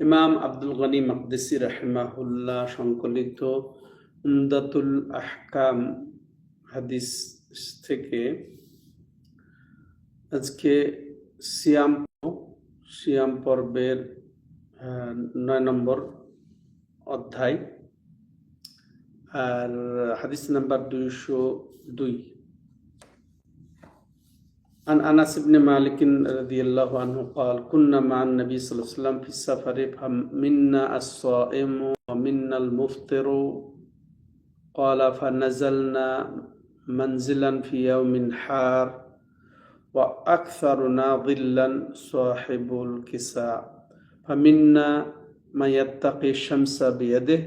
ইমাম আব্দুল গনি মকদিসি রাহিমাহুল্লাহ সংকলিত উমদাতুল আহকাম হাদিস থেকে আজকে সিয়াম সিয়াম পর্বের নয় নম্বর অধ্যায়। আর হাদিস নাম্বার দুইশো দুই। عن أنس بن مالك رضي الله عنه قال كنا مع النبي صلى الله عليه وسلم في السفر فمنا الصائم ومنا المفطر. قال فنزلنا منزلا في يوم حار وأكثرنا ظلا صاحب الكساء فمنا من يتقي الشمس بيده.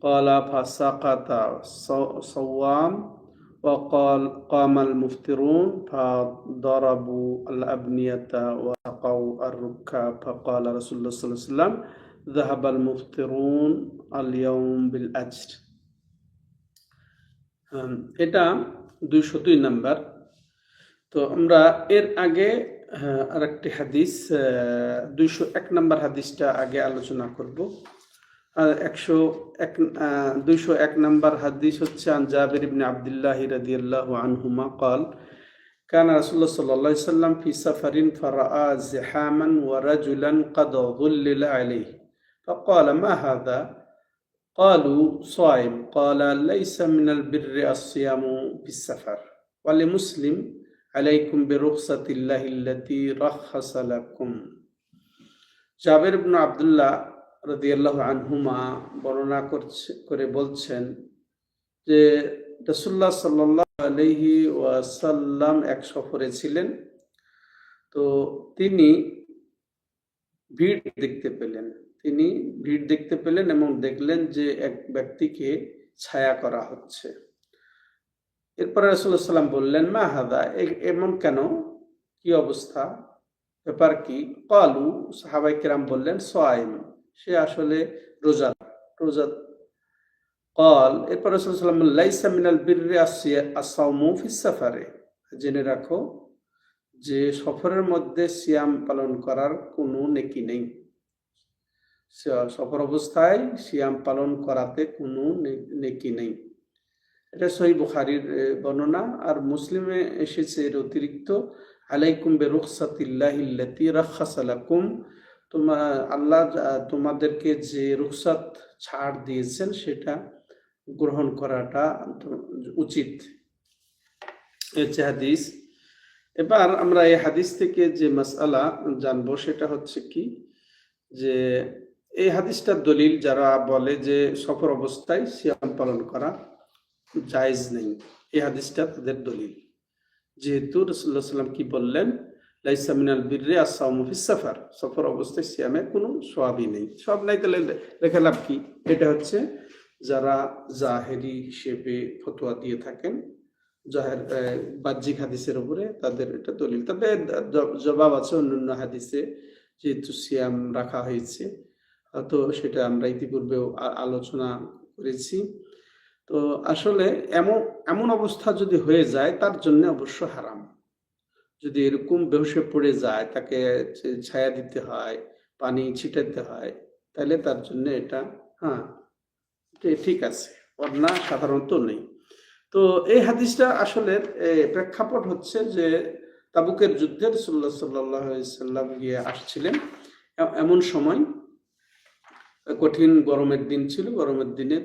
قال فسقط صو- صوام وقال قام المفترون فضربوا الأبنية وسقوا الركاب فقال رسول الله صلى الله عليه وسلم ذهب المفترون اليوم بالأجر আম, এটা দুইশো দুই নাম্বার তো আমরা এর আগে আহ, আরেকটি হাদিস দুইশো এক নাম্বার হাদিসটা আগে আলোচনা করব আর একশো এক দুইশো এক নাম্বার হাদিস হচ্ছে আন জাবির ইবনে আবদুল্লাহ রাদিয়াল্লাহু আনহুমা قال كان رسول الله صلى الله عليه وسلم في سفر فرأى زحاما ورجلا قد ظلل عليه فقال ما هذا قالوا صائم قال ليس من البر الصيام في السفر ولمسلم عليكم برخصة الله التي رخص لكم জাবের ইবনু আব্দুল্লাহ রাদিয়াল্লাহু আনহুমা বর্ণনা করছে, করে বলছেন যে রাসূলুল্লাহ সাল্লাল্লাহু আলাইহি ওয়াসাল্লাম এক সফরে ছিলেন। তো তিনি ভিড় দেখতে পেলেন। তিনি ভিড় দেখতে পেলেন এবং দেখলেন যে এক ব্যক্তিকে ছায়া করা হচ্ছে। এরপরে রাসূলুল্লাহ সাল্লাম বললেন, মা হাদা? এমন কেন? কি অবস্থা? ব্যাপার কি? কালু সাহাবাই কেরাম বললেন সোয়াইম সে আসলে রোজা রোজা। কল, এরপর রাসূল লাইসা মিনাল আসাউমু সাফারে। জেনে রাখো যে সফরের মধ্যে সিয়াম পালন করার কোনো নেকি নেই। সফর অবস্থায় সিয়াম পালন করাতে কোনো নেকি নেই। এটা সহি বুখারির বর্ণনা। আর মুসলিমে এসেছে এর অতিরিক্ত, আলাইকুম বে রুখসাতিল্লাহিল্লাতি রাখাসালাকুম তোমার আল্লাহ তোমাদেরকে যে রুখসাত ছাড় দিয়েছেন সেটা গ্রহণ করাটা উচিত। যে হাদিস। এবার আমরা এই হাদিস থেকে যে মাসআলা জানব সেটা হচ্ছে কি? যে এই হাদিসটার দলিল যারা বলে যে সফর অবস্থায় সিয়াম পালন করা জায়েজ নেই, এই হাদিসটা তাদের দলিল। যেহেতু রসুল্লাহ সাল্লাম কি বললেন? লাইসা মিনাল বীররে আসাউমু ফিস সাফার। সফর অবস্থায় সিয়ামের কোনো সওয়াবই নেই। সব নাই তাহলে লেখা লাভ কি? এটা হচ্ছে যারা জাহেরি হিসেবে ফতোয়া দিয়ে থাকেন, জাহের বাহ্যিক হাদিসের উপরে তাদের এটা দলিল। তবে জবাব আছে অন্যান্য হাদিসে, যেহেতু সিয়াম রাখা হয়েছে, তো সেটা আমরা ইতিপূর্বেও আলোচনা করেছি। তো আসলে এমন এমন অবস্থা যদি হয়ে যায়, তার জন্য অবশ্য হারাম। যদি এরকম বেহুশে পড়ে যায়, তাকে ছায়া দিতে হয়, পানি ছিটাতে হয়, তাহলে তার জন্য এটা হ্যাঁ ঠিক আছে অন্যা সাধারণত নেই। তো এই হাদিসটা আসলে প্রেক্ষাপট হচ্ছে যে তাবুকের যুদ্ধে রসুল্লাহ সাল্লাহ সাল্লাম গিয়ে আসছিলেন। এমন সময়, কঠিন গরমের দিন ছিল, গরমের দিনে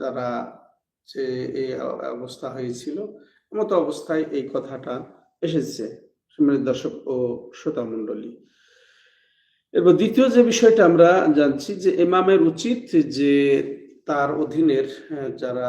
তারা যে, এই অবস্থা হয়েছিল মতো অবস্থায় এই কথাটা এসেছে। সম্মানিত দর্শক ও শ্রোতা মন্ডলী এরপর দ্বিতীয় যে বিষয়টা আমরা জানছি যে এমামের উচিত যে তার অধীনের যারা